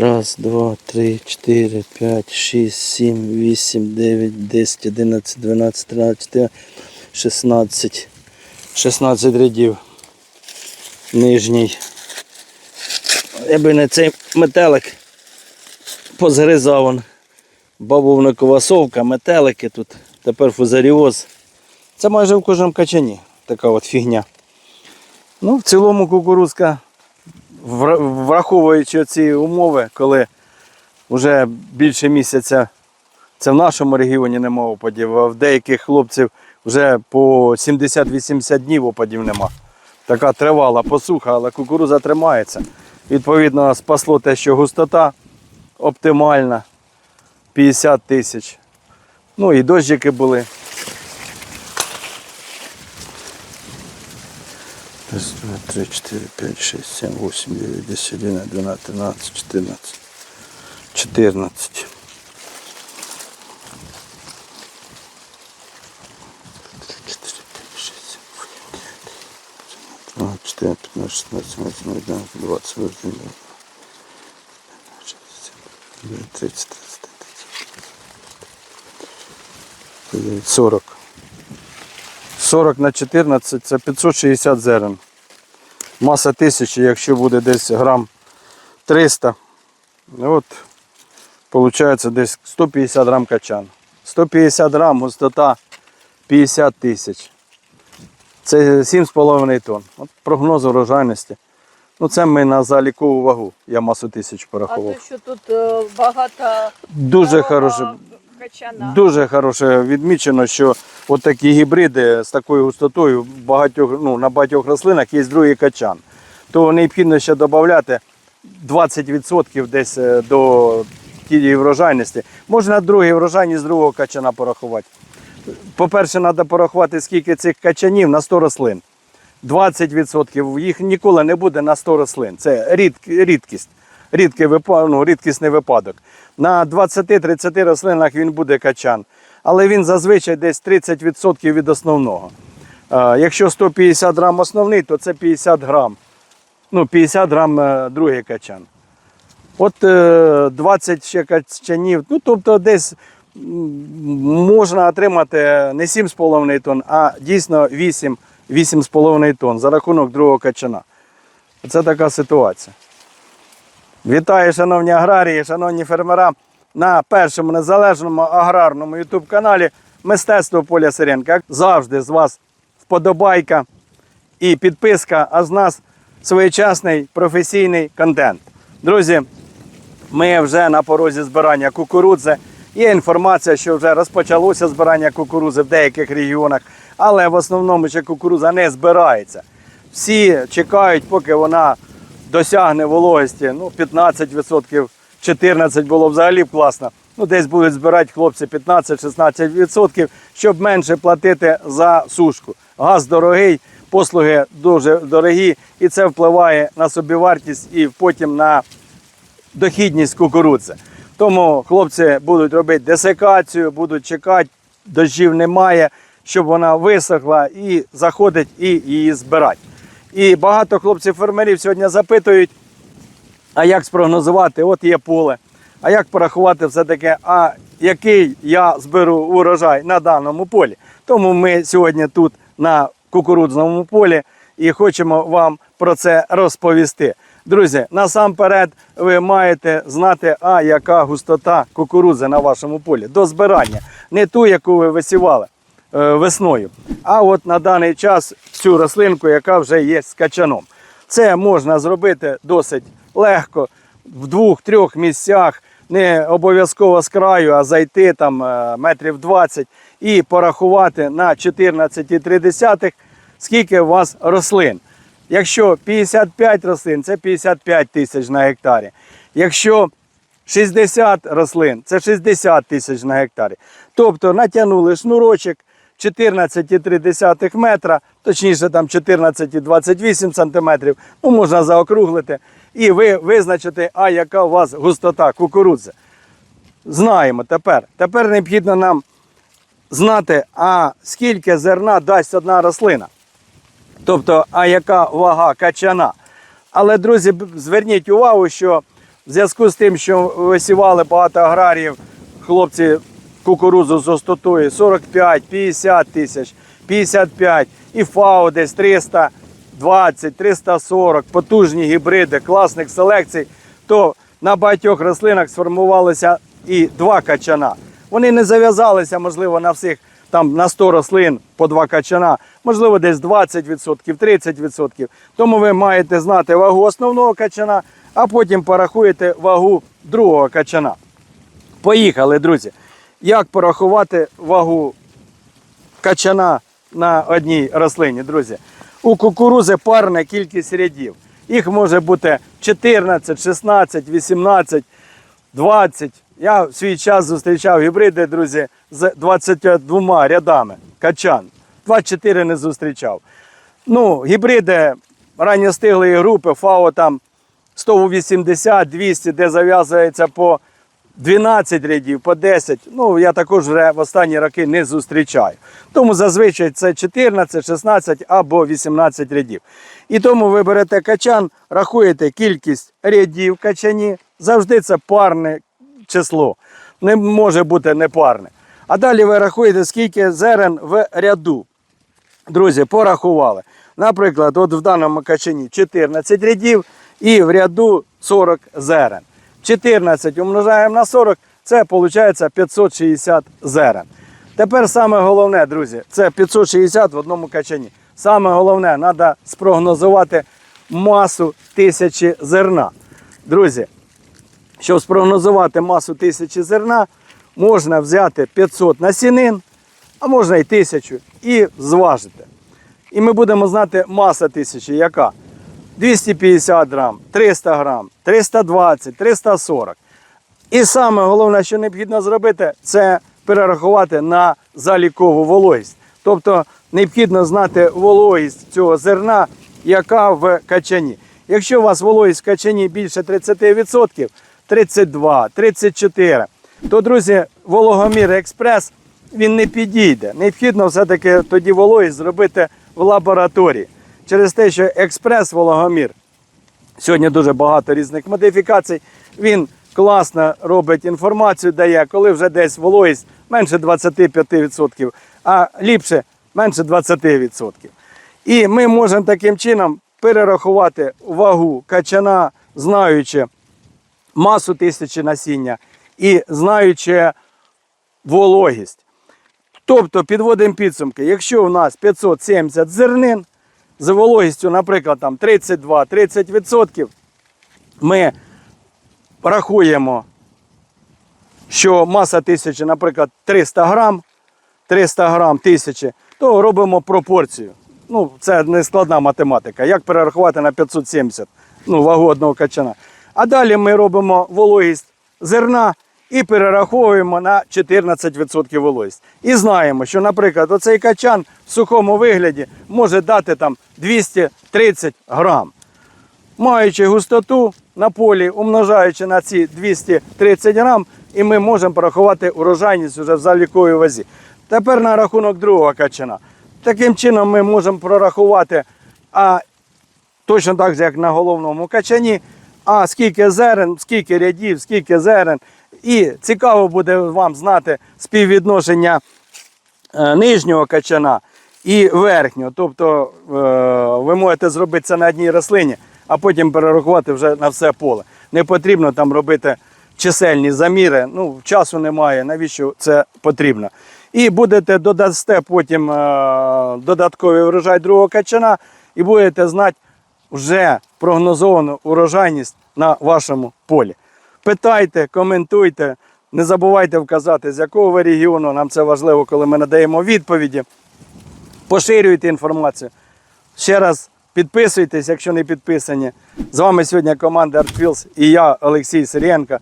Раз, два, три, чотири, п'ять, шість, сім, вісім, дев'ять, десять, одинадцять, дванадцять, тринадцять, шістнадцять. 16 рядів. Нижній. Якби не цей метелик позгризав он. Бабовникова совка, метелики тут, тепер фузаріоз. Це майже в кожному качані така от фігня. Ну, в цілому кукурузка, враховуючи ці умови, коли вже більше місяця це в нашому регіоні нема опадів, а в деяких хлопців вже по 70-80 днів опадів нема. Така тривала посуха, але кукуруза тримається. Відповідно, спасло те, що густота оптимальна 50 тисяч. Ну і дощики були. Раз, два, три, чотири, п'ять, шість, сім, вісім, дев'ять, десять, одинадцять, дванадцять, тринадцять, чотирнадцять, чотирнадцять. Чотири, п'ять, шість, сім, вісім, дев'ять, дванадцять, чотири, п'ятнадцять, шістнадцять, сімнадцять, 40 на 14 це 560 зерен. Маса тисячі, якщо буде десь грам 300, ну от, виходить десь 150 грам качан. 150 грам, густота 50 тисяч. Це 7,5 тонн. От прогноз урожайності. Ну це ми на залікову вагу. Я масу тисяч А порахував. то, що тут е, багато Дуже хороше. Качана. Дуже хороше відмічено, що от такі гібриди з такою густотою багатьох, ну, на багатьох рослинах є другий качан. То необхідно ще додати 20% десь е, до тієї врожайності. Можна другий врожайність з другого качана порахувати. По-перше, треба порахувати, скільки цих качанів на 100 рослин. 20% їх ніколи не буде на 100 рослин. Це рідк- рідкість, рідкий ну, рідкісний випадок. На 20-30 рослинах він буде качан, але він зазвичай десь 30% від основного. Якщо 150 грам основний, то це 50 грам. Ну, 50 грам е, другий качан. От е, 20 ще качанів, ну тобто десь можна отримати не 7,5 тонн, а дійсно 8, 8,5 тонн за рахунок другого качана. Це така ситуація. Вітаю, шановні аграрії, шановні фермера на першому незалежному аграрному ютуб каналі Мистецтво Поля Сиренка. Завжди з вас вподобайка і підписка, а з нас своєчасний професійний контент. Друзі, ми вже на порозі збирання кукурудзи. Є інформація, що вже розпочалося збирання кукурудзи в деяких регіонах, але в основному ще кукурудза не збирається. Всі чекають, поки вона досягне вологості ну, 15%, 14% було взагалі класно. Ну, десь будуть збирати хлопці 15-16%, щоб менше платити за сушку. Газ дорогий, послуги дуже дорогі, і це впливає на собівартість і потім на дохідність кукурудзи. Тому хлопці будуть робити десикацію, будуть чекати, дощів немає, щоб вона висохла і заходить і її збирати. І багато хлопців-фермерів сьогодні запитують, а як спрогнозувати, от є поле, а як порахувати все-таки, а який я зберу урожай на даному полі. Тому ми сьогодні тут на кукурудзному полі і хочемо вам про це розповісти. Друзі, насамперед ви маєте знати, а яка густота кукурудзи на вашому полі. До збирання, не ту, яку ви висівали весною, а от на даний час цю рослинку, яка вже є з качаном. Це можна зробити досить легко в двох-трьох місцях, не обов'язково з краю, а зайти там е, метрів 20 і порахувати на 14,3, скільки у вас рослин. Якщо 55 рослин, це 55 тисяч на гектарі. Якщо 60 рослин, це 60 тисяч на гектарі. Тобто натягнули шнурочок 14,3 метра, точніше там 14,28 сантиметрів, ну можна заокруглити. І ви визначите, а яка у вас густота кукурудзи. Знаємо тепер. Тепер необхідно нам знати, а скільки зерна дасть одна рослина. Тобто, а яка вага качана. Але, друзі, зверніть увагу, що В зв'язку з тим, що висівали багато аграріїв, хлопці кукурузу з остотою 45, 50 тисяч, 55 і ФАО десь 320, 340, потужні гібриди, класних селекцій, то на багатьох рослинах сформувалося і два качана. Вони не зав'язалися, можливо, на всіх там на 100 рослин по два качана, можливо, десь 20%, 30%. Тому ви маєте знати вагу основного качана, а потім порахуєте вагу другого качана. Поїхали, друзі. Як порахувати вагу качана на одній рослині, друзі? У кукурузи парна кількість рядів. Їх може бути 14, 16, 18, 20. Я в свій час зустрічав гібриди, друзі, з 22 рядами качан. 24 не зустрічав. Ну, гібриди ранньостиглої групи, ФАО там 180, 200, де зав'язується по 12 рядів, по 10. Ну, я також вже в останні роки не зустрічаю. Тому зазвичай це 14, 16 або 18 рядів. І тому ви берете качан, рахуєте кількість рядів качані. Завжди це парне число. Не може бути непарне. А далі ви рахуєте, скільки зерен в ряду. Друзі, порахували. Наприклад, от в даному качані 14 рядів і в ряду 40 зерен. 14 умножаємо на 40, це виходить 560 зерен. Тепер саме головне, друзі, це 560 в одному качані. Саме головне, треба спрогнозувати масу тисячі зерна. Друзі, щоб спрогнозувати масу тисячі зерна, можна взяти 500 насінин, а можна і 1000 і зважити. І ми будемо знати маса тисячі, яка 250 грам, 300 грам, 320, 340. І саме головне, що необхідно зробити, це перерахувати на залікову вологість. Тобто необхідно знати вологість цього зерна, яка в качані. Якщо у вас вологість в качані більше 30%, 32, 34, то, друзі, вологомір експрес він не підійде. Необхідно все-таки тоді вологість зробити в лабораторії. Через те, що експрес-вологомір Сьогодні дуже багато різних модифікацій. Він класно робить інформацію, дає, коли вже десь вологість менше 25%, а ліпше менше 20%. І ми можемо таким чином перерахувати вагу качана, знаючи масу тисячі насіння і знаючи вологість. Тобто підводимо підсумки, якщо у нас 570 зернин з вологістю, наприклад, там 32-30%, ми рахуємо, що маса тисячі, наприклад, 300 грам, 300 грам тисячі, то робимо пропорцію. Ну, це не складна математика. Як перерахувати на 570 ну, вагу одного качана. А далі ми робимо вологість зерна і перераховуємо на 14% вологість. І знаємо, що, наприклад, оцей качан в сухому вигляді може дати там 230 грам. Маючи густоту на полі, умножаючи на ці 230 грам, і ми можемо порахувати урожайність вже в заліковій вазі. Тепер на рахунок другого качана. Таким чином ми можемо прорахувати, а точно так же, як на головному качані, а скільки зерен, скільки рядів, скільки зерен. І цікаво буде вам знати співвідношення е, нижнього качана і верхнього. Тобто е, ви можете зробити це на одній рослині, а потім перерахувати вже на все поле. Не потрібно там робити чисельні заміри. Ну, часу немає, навіщо це потрібно. І будете додасте потім е, додатковий урожай другого качана, і будете знати вже прогнозовану урожайність на вашому полі. Питайте, коментуйте, не забувайте вказати, з якого ви регіону. Нам це важливо, коли ми надаємо відповіді. Поширюйте інформацію. Ще раз підписуйтесь, якщо не підписані. З вами сьогодні команда ArtFields і я, Олексій Сирієнко.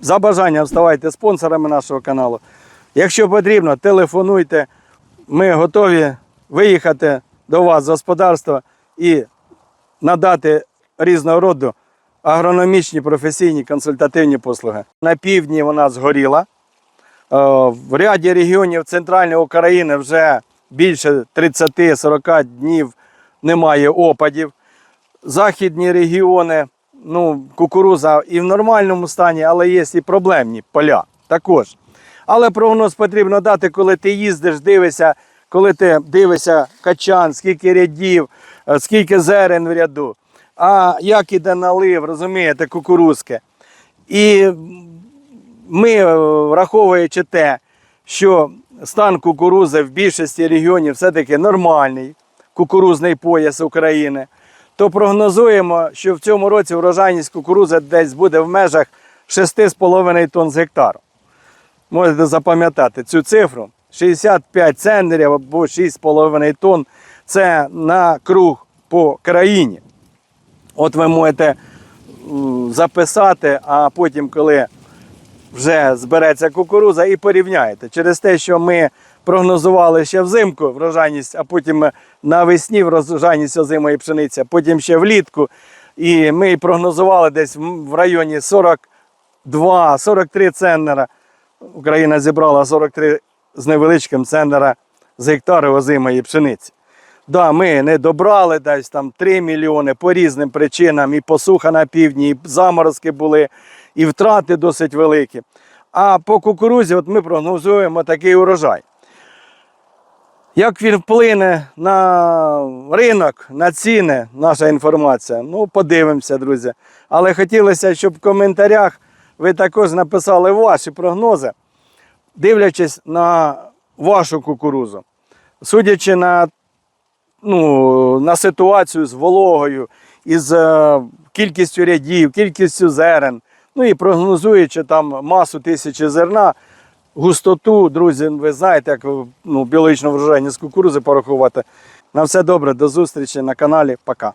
За бажанням ставайте спонсорами нашого каналу. Якщо потрібно, телефонуйте. Ми готові виїхати до вас з господарства і надати різного роду агрономічні, професійні, консультативні послуги. На півдні вона згоріла. Е, В ряді регіонів центральної України вже більше 30-40 днів немає опадів. Західні регіони ну, кукуруза і в нормальному стані, але є і проблемні поля також. Але прогноз потрібно дати, коли ти їздиш, дивишся, коли ти дивишся качан, скільки рядів, е, скільки зерен в ряду, а як іде налив, розумієте, кукурузки. І ми, е, враховуючи те, що стан кукурузи в більшості регіонів все-таки нормальний, кукурузний пояс України, то прогнозуємо, що в цьому році врожайність кукурузи десь буде в межах 6,5 тонн з гектару. Можете запам'ятати цю цифру. 65 центнерів або 6,5 тонн це на круг по країні. От ви можете записати, а потім, коли вже збереться кукуруза, і порівняєте. Через те, що ми прогнозували ще взимку врожайність, а потім навесні врожайність озимої пшениці, потім ще влітку. І ми прогнозували десь в районі 42-43 центнера. Україна зібрала 43 з невеличким центнера з гектарів озимої пшениці. Да, ми не добрали десь там 3 мільйони по різним причинам, і посуха на півдні, і заморозки були, і втрати досить великі. А по кукурузі от ми прогнозуємо такий урожай. Як він вплине на ринок, на ціни, наша інформація? Ну, подивимося, друзі. Але хотілося, щоб в коментарях ви також написали ваші прогнози, дивлячись на вашу кукурузу. Судячи на ну, на ситуацію з вологою, із е, кількістю рядів, кількістю зерен, ну і прогнозуючи там масу тисячі зерна, густоту, друзі, ви знаєте, як ну, біологічну врожайність кукурузи порахувати. На все добре, до зустрічі на каналі. Пока.